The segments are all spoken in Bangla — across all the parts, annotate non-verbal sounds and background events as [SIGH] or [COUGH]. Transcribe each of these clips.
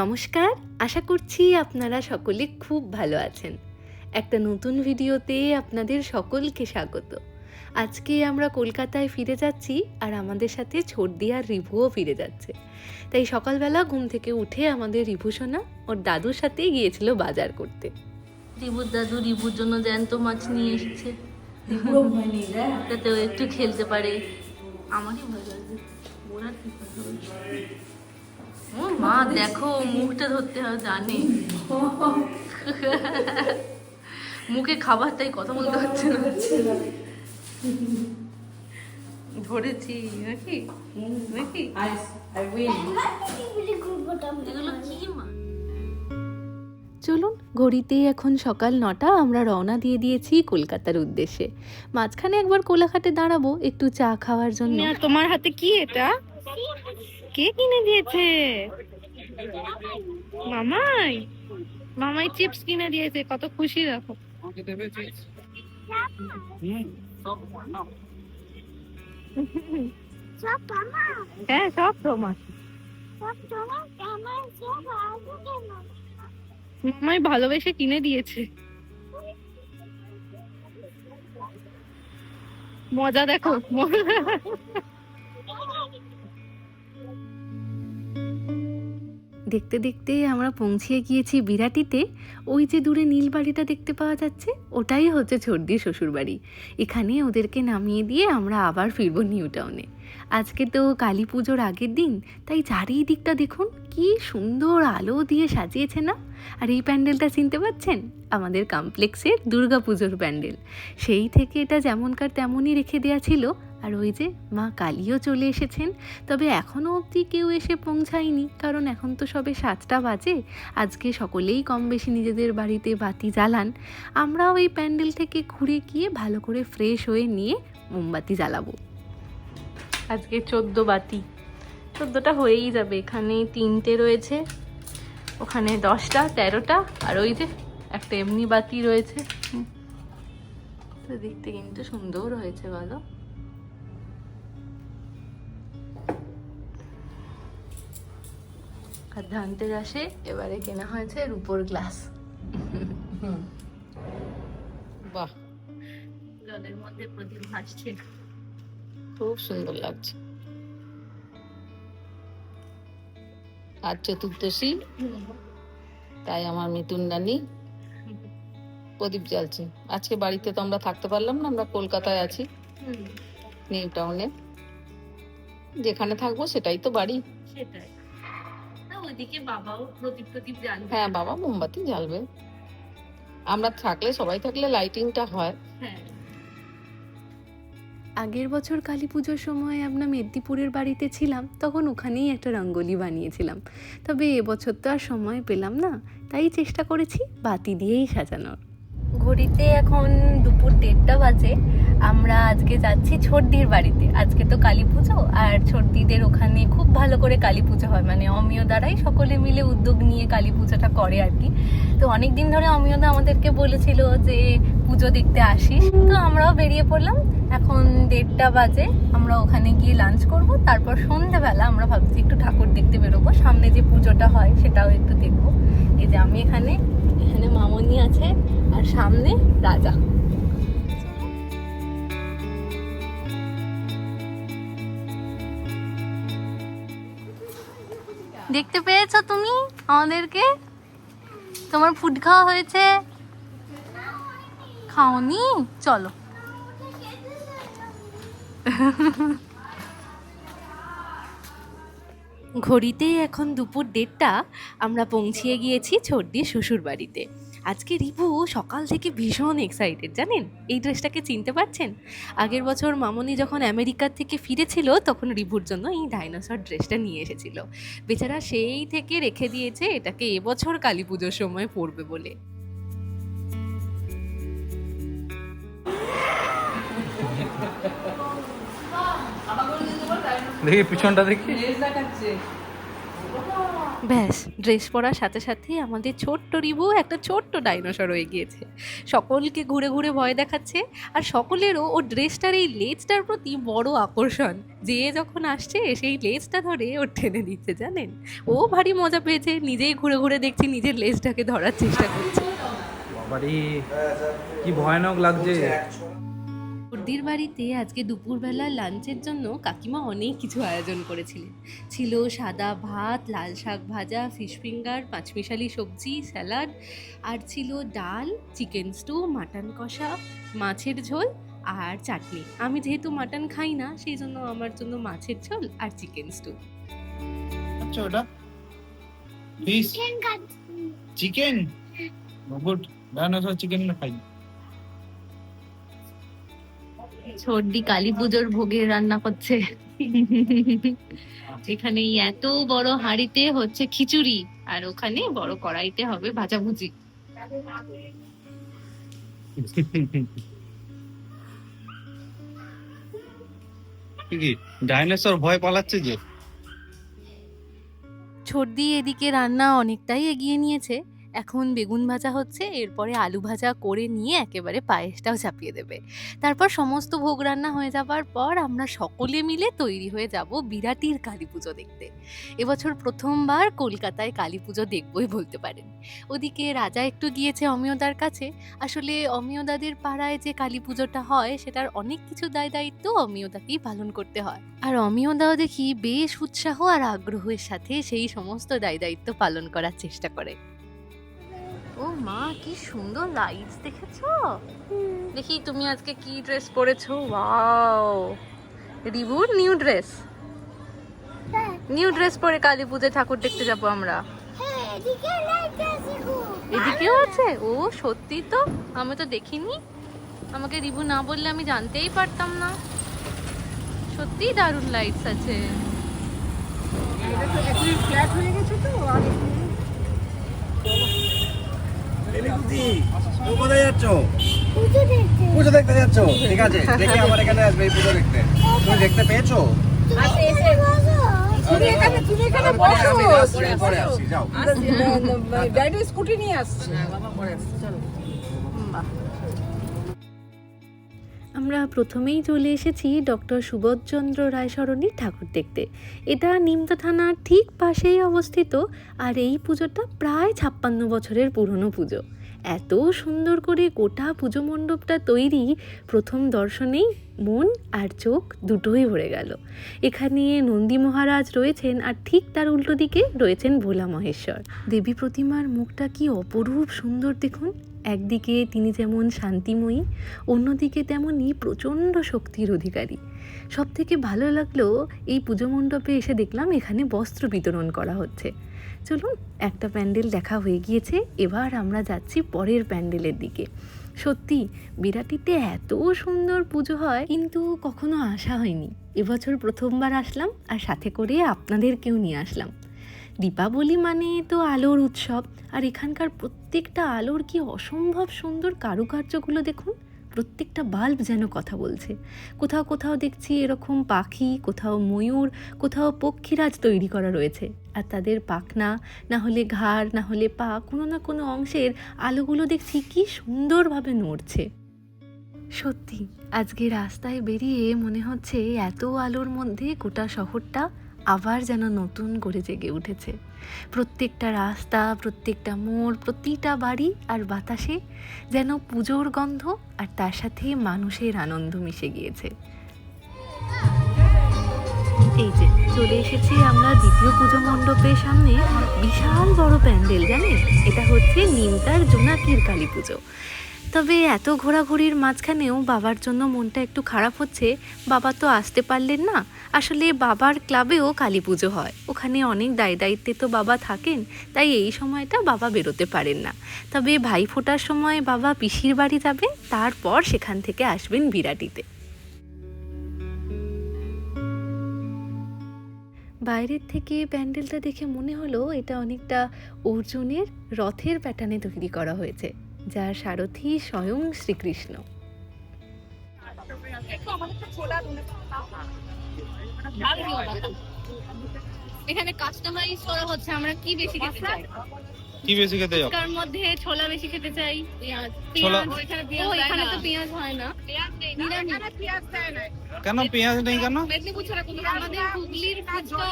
নমস্কার আশা করছি আপনারা সকলে খুব ভালো আছেন। একটা নতুন ভিডিওতে আপনাদের সকলকে স্বাগত। আজকে আমরা কলকাতায় ফিরে যাচ্ছি আর আমাদের সাথে ছর্দি আর রিভুও ফিরে যাচ্ছে। তাই সকালবেলা ঘুম থেকে উঠে আমাদের রিভু সোনা ওর দাদুর সাথেই গিয়েছিল বাজার করতে। রিভুর দাদু রিভুর জন্য জ্যান্ত মাছ নিয়ে এসেছে। একটু খেলতে পারে। আমারই ভয় লাগছে ওরা ও মা দেখো মুখটা ধরতে হয় জানে। মুখে খাবার তাই কথা বলতে হচ্ছে না। ধরেছি নাকি? নাকি? এগুলো কি মা? চলুন ঘড়িতে এখন সকাল নটা আমরা রওনা দিয়ে দিয়েছি কলকাতার উদ্দেশ্যে। মাঝখানে একবার কোলাঘাটে দাঁড়াবো একটু চা খাওয়ার জন্য। তোমার হাতে কি এটা? কে কিনে দিয়েছে? মামাই মামাই চিপস কিনে দিয়েছে কত খুশি দেখো। হ্যাঁ সব তোমার। মামাই ভালোবেসে কিনে দিয়েছে। মজা দেখো দেখতে দেখতে আমরা পৌঁছিয়ে গিয়েছি বিরাটিতে, ওই যে দূরে নীল বাড়িটা দেখতে পাওয়া যাচ্ছে, ওটাই হচ্ছে ছর্দির শ্বশুরবাড়ি। এখানে ওদেরকে নামিয়ে দিয়ে আমরা আবার ফিরবো নিউ টাউনে। আজকে তো কালী পুজোর আগের দিন, তাই চারিদিকটা দেখুন, কি সুন্দর আলো দিয়ে সাজিয়েছে না? আর এই প্যান্ডেলটা চিনতে পাচ্ছেন? আমাদের কমপ্লেক্সের দুর্গা পুজোর প্যান্ডেল। সেই থেকে এটা যেমনকার তেমনই রেখে দেওয়া ছিল আর ওই যে মা কালীও চলে এসেছেন, তবে এখনও অবধি কেউ এসে পৌঁছায়নি, কারণ এখন তো সবে সাতটা বাজে, আজকে সকলেই কম বেশি নিজেদের বাড়িতে বাতি জ্বালান। আমরাও এই প্যান্ডেল থেকে ঘুরে গিয়ে ভালো করে ফ্রেশ হয়ে নিয়ে মোমবাতি জ্বালাবো। আজকে চোদ্দ বাতি। চোদ্দোটা হয়েই যাবে, এখানে তিনটে রয়েছে, ওখানে দশটা, তেরোটা, আর ওই যে একটা এমনি বাতি রয়েছে। তো দেখতে কিন্তু সুন্দর হয়েছে, বলো। আর ধানতেরাসে এবারে কেনা হয়েছে রূপোর গ্লাস। বাহ। জলের মধ্যে প্রদীপ ভাসছে। খুব সুন্দর লাগছে। আর চতুর্দশী তাই আমার মিতুন রানী প্রদীপ জ্বালছে। আজকে বাড়িতে তো আমরা থাকতে পারলাম না আমরা কলকাতায় আছি নিউ টাউনে। যেখানে থাকব সেটাই তো বাড়ি। সেটাই। ওইদিকে বাবাও প্রদীপ প্রদীপ জ্বালবে। হ্যাঁ বাবা মোমবাতি জ্বালবে। আমরা থাকলে সবাই থাকলে লাইটিংটা হয়। হ্যাঁ। আগের বছর কালী পুজোর সময় আমরা মেদিনীপুরের বাড়িতে ছিলাম তখন ওখানেই একটা রঙ্গোলি বানিয়েছিলাম। তবে এবছর তো আর সময় পেলাম না তাই চেষ্টা করেছি বাতি দিয়েই সাজানোর। ঘড়িতে এখন দুপুর দেড়টা বাজে। আমরা আজকে যাচ্ছি ছর্দির বাড়িতে। আজকে তো কালী পুজো আর ছর্দিদের ওখানে খুব ভালো করে কালী পুজো হয়। মানে অমিয় দ্বারাই সকলে মিলে উদ্যোগ নিয়ে কালী পুজোটা করে আর কি। তো অনেক দিন ধরে অমিয়দা আমাদেরকে বলেছিল যে, পুজো দেখতে আসিস। তো আমরাও বেরিয়ে পড়লাম। এখন দেড়টা বাজে। আমরা ওখানে গিয়ে লাঞ্চ করব। তারপর সন্ধ্যাবেলা আমরা ভাবছি একটু ঠাকুর দেখতে বেরোবো। সামনে যে পুজোটা হয় সেটাও একটু দেখব। এই যে আমি এখানে এখানে মামনি আছে আর সামনে রাজা। দেখতে পেয়েছ তুমি আমাদেরকে? তোমার ফুড খাওয়া হয়েছে? খাওনি? চলো। [LAUGHS] ঘড়িতে এখন দুপুর দেড়টা, আমরা পৌঁছিয়ে গিয়েছি ছর্দির শ্বশুর বাড়িতে আজকে রিভু সকাল থেকে ভীষণ এক্সাইটেড জানেন? এই ড্রেসটাকে চিনতে পারছেন? আগের বছর মামনি যখন আমেরিকার থেকে ফিরেছিল, তখন রিভুর জন্য এই ডাইনোসর ড্রেসটা নিয়ে এসেছিল। বেচারা সেই থেকে রেখে দিয়েছে, এটাকে এবছর কালী পুজোর সময় পরবে বলে। দেখি পিছনটা দেখি। ব্যাস ড্রেস পরার সাথে সাথে আমাদের ছোট্ট রিবু একটা ছোট্ট ডাইনোসর হয়ে গিয়েছে। সকলকে ঘুরে ঘুরে ভয় দেখাচ্ছে আর সকলেরও ও ড্রেসটার এই লেজটার প্রতি বড় আকর্ষণ। যে যখন আসছে সেই লেজটা ধরে ও টেনে দিচ্ছে জানেন? ও ভারী মজা পেয়েছে নিজেই ঘুরে ঘুরে দেখছি নিজের লেজটাকে ধরার চেষ্টা করছে। কি ভয়ানক লাগছে। বর্দির বাড়িতে আজকে দুপুরবেলা লাঞ্চের জন্য কাকিমা অনেক কিছু আয়োজন করেছিলেন। ছিল সাদা ভাত লাল শাক ভাজা ফিশ ফিঙ্গার পাঁচমিশালি সবজি স্যালাড। আর ছিল ডাল চিকেন স্টু মাটন কষা মাছের ঝোল আর চাটনি। আমি যেহেতু মাটন খাই না সেই জন্য আমার জন্য মাছের ঝোল আর chicken stew chicken good dinosaur chicken খাই সর্দি কালী পুজোর ভোগের রান্না করছে। এখানে এত বড় হাঁড়িতে হচ্ছে খিচুড়ি আর ওখানে বড় কড়াইতে হবে ভাজাভুজি। কি ডাইনোসর ভয় পালাচ্ছে যে। সর্দি এদিকে রান্না অনেকটাই এগিয়ে নিয়েছে। এখন বেগুন ভাজা হচ্ছে, এরপরে আলু ভাজা করে নিয়ে একেবারে পায়েসটাও চাপিয়ে দেবে। তারপর সমস্ত ভোগ রান্না হয়ে যাবার পর আমরা সকলে মিলে তৈরি হয়ে যাব বিরাটির কালী পুজো দেখতে। এবছর প্রথমবার কলকাতায় কালী পুজো দেখবই বলতে পারেন। ওদিকে রাজা একটু গিয়েছে অমিয়দার কাছে। আসলে অমিয়দাদের পাড়ায় যে কালী পুজোটা হয়, সেটার অনেক কিছু দায় দায়িত্ব অমিয়দাকেই পালন করতে হয়। আর অমিয়দাও দেখি বেশ উৎসাহ আর আগ্রহের সাথে সেই সমস্ত দায় দায়িত্ব পালন করার চেষ্টা করে। ও মা কি সুন্দর লাইটস দেখেছ? দেখি তুমি আজকে কি ড্রেস পরেছো? ওয়াও রিভুর নিউ ড্রেস নিউ ড্রেস পরে কালী পুজোয় ঠাকুর দেখতে যাব আমরা। এদিকেও আছে? ও সত্যি তো? আমি তো দেখিনি। আমাকে রিবু না বললে আমি জানতেই পারতাম না। সত্যিই দারুণ লাইটস আছে। কোথায় যাচ্ছ? পুজো দেখতে। যাচ্ছ? ঠিক আছে দেখে আমার এখানে আসবে এই পুজো দেখতে। তুমি দেখতে পেয়েছ? আমি আসছি, পরে আসছি, আমরা প্রথমেই চলে এসেছি ডক্টর সুবোধচন্দ্র রায়সরণীর ঠাকুর দেখতে। এটা নিমতা থানার ঠিক পাশেই অবস্থিত, আর এই পুজোটা প্রায় ছাপ্পান্ন বছরের পুরনো পুজো। এত সুন্দর করে গোটা পুজো মণ্ডপটা তৈরি, প্রথম দর্শনেই মন আর চোখ দুটোই ভরে গেল। এখানে নন্দী মহারাজ রয়েছেন আর ঠিক তার উল্টো দিকে রয়েছেন ভোলা মহেশ্বর। দেবী প্রতিমার মুখটা কি অপরূপ সুন্দর দেখুন। একদিকে তিনি যেমন শান্তিময়ী, অন্যদিকে তেমনই প্রচণ্ড শক্তির অধিকারী। সব থেকে ভালো লাগল, এই পুজো মণ্ডপে এসে দেখলাম এখানে বস্ত্র বিতরণ করা হচ্ছে। চলুন, একটা প্যান্ডেল দেখা হয়ে গিয়েছে, এবার আমরা যাচ্ছি পরের প্যান্ডেলের দিকে। সত্যি, বিরাটিতে এত সুন্দর পুজো হয়, কিন্তু কখনো আসা হয়নি। এবছর প্রথমবার আসলাম, আর সাথে করে আপনাদেরকেও নিয়ে আসলাম। দীপাবলি মানে তো আলোর উৎসব। আর এখানকার প্রত্যেকটা আলোর কি অসম্ভব সুন্দর কারুকার্যগুলো দেখুন? প্রত্যেকটা বাল্ব যেন কথা বলছে। কোথাও কোথাও দেখছি এরকম পাখি, কোথাও ময়ূর, কোথাও পক্ষীরাজ তৈরি করা রয়েছে। আর তাদের পাখনা, না হলে ঘাড়, না হলে পা, কোনো না কোনো অংশের আলোগুলো দেখছি কি সুন্দরভাবে নড়ছে। সত্যি, আজকে রাস্তায় বেরিয়ে মনে হচ্ছে এত আলোর মধ্যে গোটা শহরটা আবার যেন নতুন করে জেগে উঠেছে। প্রত্যেকটা রাস্তা, প্রত্যেকটা মোড়, প্রতিটা বাড়ি আর বাতাসে যেন পুজোর গন্ধ আর তার সাথে মানুষের আনন্দ মিশে গিয়েছে। এই যে, চলে এসেছি আমরা দ্বিতীয় পুজো মণ্ডপের সামনে বিশাল বড় প্যান্ডেল, জানেন? এটা হচ্ছে নিমতার জোনাকির কালী পুজো। তবে এত ঘোরাঘুরির মাঝখানেও বাবার জন্য মনটা একটু খারাপ হচ্ছে। বাবা তো আসতে পারলেন না। আসলে বাবার ক্লাবেও কালী পুজো হয়। ওখানে অনেক দায় দায়িত্বে তো বাবা থাকেন, তাই এই সময়টা বাবা বেরোতে পারেন না। তবে ভাই ফোটার সময় বাবা পিসির বাড়ি যাবেন তারপর সেখান থেকে আসবেন বিরাটিতে। বাইরের থেকে প্যান্ডেলটা দেখে মনে হলো এটা অনেকটা অর্জুনের রথের প্যাটার্নে তৈরি করা হয়েছে। যার সারথি স্বয়ং শ্রীকৃষ্ণ। এখানে কাস্টমাইজ করা হচ্ছে আমরা কি বেশি খেতে চাই? কি বেশি খেতে তার মধ্যে ছোলা বেশি খেতে চাই পেঁয়াজ। ছোলা? এখানে তো পেঁয়াজ হয় না। কেন পেঁয়াজ নেই কেন? মেদিনীপুর ছাড়া কোনো আমাদের হুগলির ফুচকা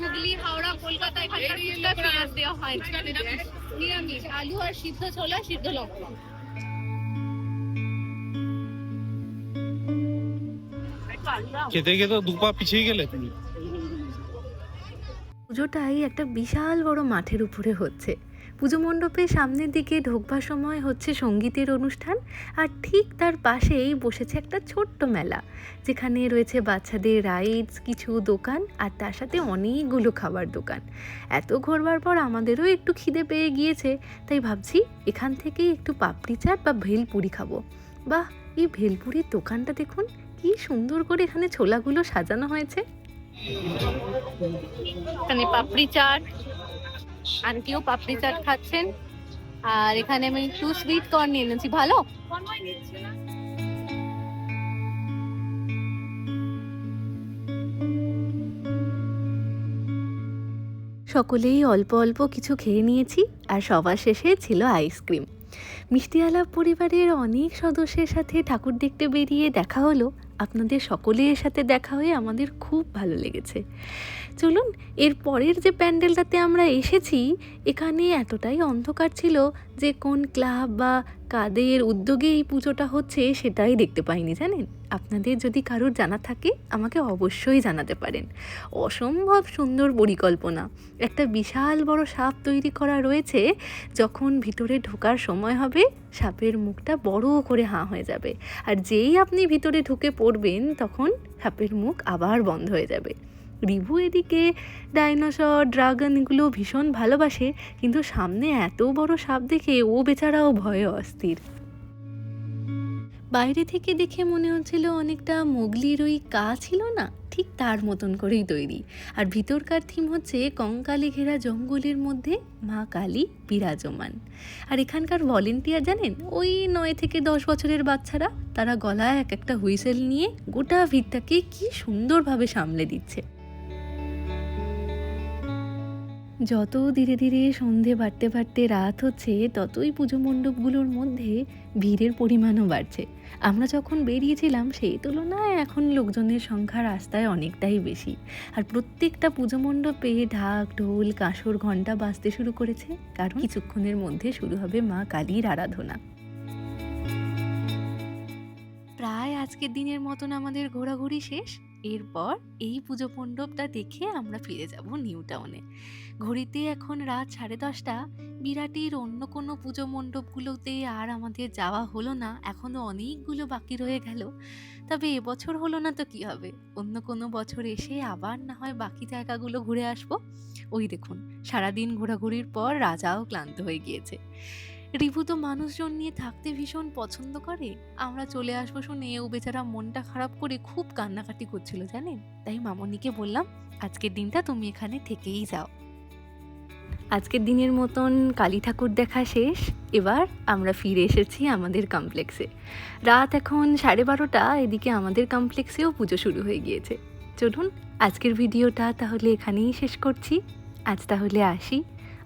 হুগলি হাওড়া কলকাতা ফুচকা পেঁয়াজ দেওয়া হয় না। নিরামিষ আলু আর সিদ্ধ ছোলা সিদ্ধ লঙ্কা। খেতে খেতে দুপা পিছিয়ে গেলে তুমি। পুজোটাই একটা বিশাল বড় মাঠের উপরে হচ্ছে। পুজো মণ্ডপের সামনের দিকে ঢোকবার সময় হচ্ছে সঙ্গীতের অনুষ্ঠান, আর ঠিক তার পাশেই বসেছে একটা ছোট্ট মেলা, যেখানে রয়েছে বাচ্চাদের রাইডস কিছু দোকান, আর তার সাথে অনেকগুলো খাবার দোকান। এত ঘোরবার পর আমাদেরও একটু খিদে পেয়ে গিয়েছে, তাই ভাবছি এখান থেকেই একটু পাপড়ি চাট বা ভেলপুরি খাব। বাহ, এই ভেলপুরির দোকানটা দেখুন, কি সুন্দর করে এখানে ছোলাগুলো সাজানো হয়েছে। এখানে পাপড়ি চাট আন্টিও পাপড়ি চাট খাচ্ছেন। আর এখানে আমি একটু সুইট কর্ন নিয়ে নিয়েছি ভালো? সকলেই অল্প অল্প কিছু খেয়ে নিয়েছি, আর সবার শেষে ছিল আইসক্রিম। মিষ্টি আলাপ পরিবারের অনেক সদস্যের সাথে ঠাকুর দেখতে বেরিয়ে দেখা হলো। আপনাদের সকলের সাথে দেখা হয়ে আমাদের খুব ভালো লেগেছে। চলুন, এর পরের যে প্যান্ডেলটাতে আমরা এসেছি, এখানে এতটাই অন্ধকার ছিল যে কোন ক্লাব বা কাদের উদ্যোগে এই পুজোটা হচ্ছে সেটাই দেখতে পাইনি, জানেন? আপনাদের যদি কারোর জানা থাকে, আমাকে অবশ্যই জানাতে পারেন। অসম্ভব সুন্দর পরিকল্পনা। একটা বিশাল বড় সাপ তৈরি করা রয়েছে, যখন ভিতরে ঢোকার সময় হবে, সাপের মুখটা বড় করে হাঁ হয়ে যাবে। আর যেই আপনি ভিতরে ঢুকে পড়বেন, তখন সাপের মুখ আবার বন্ধ হয়ে যাবে। রিভু এদিকে ডাইনোসর ড্রাগন এগুলো ভীষণ ভালোবাসে, কিন্তু সামনে এত বড় সাপ দেখে ও বেচারাও ভয়ে অস্থির। বাইরে থেকে দেখে মনে হচ্ছিল অনেকটা মোগলির ওই কা ছিল না? ঠিক তার মতন করেই তৈরি। আর ভিতরকার থিম হচ্ছে কঙ্কালে ঘেরা জঙ্গলের মধ্যে মা কালী বিরাজমান। আর এখানকার ভলেন্টিয়ার জানেন, ওই নয় থেকে দশ বছরের বাচ্চারা, তারা গলায় এক একটা হুইসেল নিয়ে গোটা ভিড়টাকে কি সুন্দরভাবে সামলে দিচ্ছে। যত ধীরে ধীরে সন্ধে বাড়তে বাড়তে রাত হচ্ছে, ততই পুজো মণ্ডপগুলোর মধ্যে ভিড়ের পরিমাণও বাড়ছে। আমরা যখন বেরিয়েছিলাম, সেই তুলনায় এখন লোকজনের সংখ্যা রাস্তায় অনেকটাই বেশি। আর প্রত্যেকটা পুজো মণ্ডপে ঢাক, ঢোল, কাঁসর, ঘণ্টা বাজতে শুরু করেছে, কারণ কিছুক্ষণের মধ্যে শুরু হবে মা কালীর আরাধনা। প্রায় আজকের দিনের মতন আমাদের ঘোরাঘুরি শেষ। এরপর এই পুজো মণ্ডপটা দেখে আমরা ফিরে যাব নিউ টাউনে। ঘড়িতে এখন রাত সাড়ে দশটা। বিরাটির অন্য কোনো পুজো মণ্ডপগুলোতে আর আমাদের যাওয়া হলো না। এখনও অনেকগুলো বাকি রয়ে গেল। তবে এবছর হলো না তো কী হবে? অন্য কোনো বছর এসে আবার না হয় বাকি জায়গাগুলো ঘুরে আসব। ওই দেখুন, সারাদিন ঘোরাঘুরির পর রাজাও ক্লান্ত হয়ে গিয়েছে। রিভু তো মানুষজন নিয়ে থাকতে ভীষণ পছন্দ করে। আমরা চলে আসব শুনে ও বেচারা মনটা খারাপ করে খুব কান্নাকাটি করছিল, জানেন? তাই মামনিকে বললাম, আজকের দিনটা তুমি এখানে থেকেই যাও। আজকের দিনের মতন কালী ঠাকুর দেখা শেষ। এবার আমরা ফিরে এসেছি আমাদের কমপ্লেক্সে রাত এখন সাড়ে বারোটা, এদিকে আমাদের কমপ্লেক্সেও পুজো শুরু হয়ে গিয়েছে। চলুন, আজকের ভিডিওটা তাহলে এখানেই শেষ করছি। আজ তাহলে আসি।